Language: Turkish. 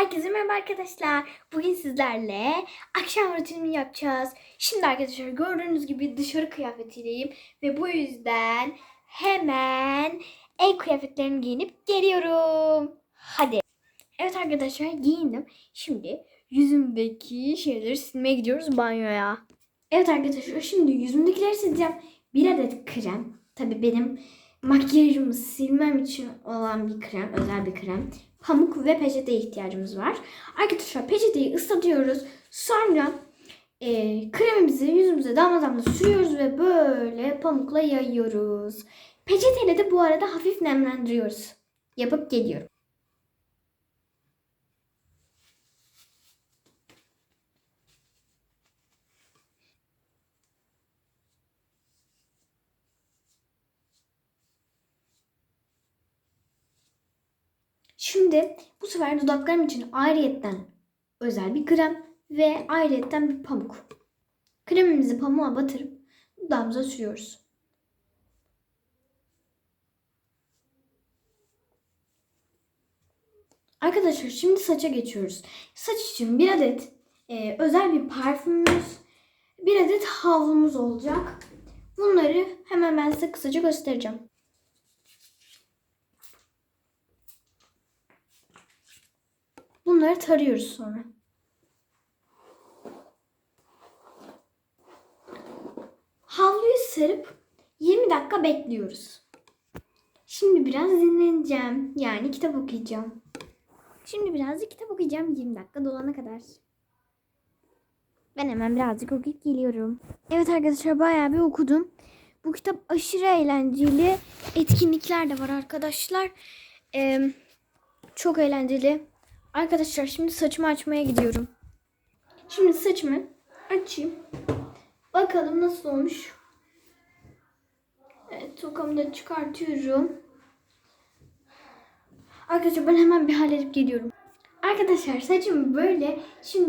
Herkese merhaba arkadaşlar. Bugün sizlerle akşam rutinimi yapacağız. Şimdi arkadaşlar gördüğünüz gibi dışarı kıyafetiyleyim. Ve bu yüzden hemen ev kıyafetlerimi giyinip geliyorum. Hadi. Evet arkadaşlar giyindim. Şimdi yüzümdeki şeyleri silmeye gidiyoruz banyoya. Evet arkadaşlar şimdi yüzümdekileri sileceğim. Bir adet krem. Tabii benim makyajımı silmem için olan bir krem. Özel bir krem. Pamuk ve peçete ihtiyacımız var. Arkadaşlar peçeteyi ıslatıyoruz. Sonra e, kremimizi yüzümüze damla damla sürüyoruz ve böyle pamukla yayıyoruz. Peçeteyle de bu arada hafif nemlendiriyoruz. Yapıp geliyorum. Şimdi bu sefer dudaklarım için ayrıyetten özel bir krem ve ayrıyetten bir pamuk. Kremimizi pamuğa batırıp dudağımıza sürüyoruz. Arkadaşlar şimdi saça geçiyoruz. Saç için bir adet e, özel bir parfümümüz, bir adet havlumuz olacak. Bunları hemen ben size kısaca göstereceğim. Bunları tarıyoruz sonra. Havluyu sarıp 20 dakika bekliyoruz. Şimdi biraz dinleneceğim. Yani kitap okuyacağım. Şimdi birazcık kitap okuyacağım 20 dakika dolana kadar. Ben hemen birazcık okuyup geliyorum. Evet arkadaşlar bayağı bir okudum. Bu kitap aşırı eğlenceli. Etkinlikler de var arkadaşlar. Ee, çok eğlenceli. Arkadaşlar şimdi saçımı açmaya gidiyorum. Şimdi saçımı açayım. Bakalım nasıl olmuş. Evet tokamı da çıkartıyorum. Arkadaşlar ben hemen bir halledip geliyorum. Arkadaşlar saçım böyle. Şimdi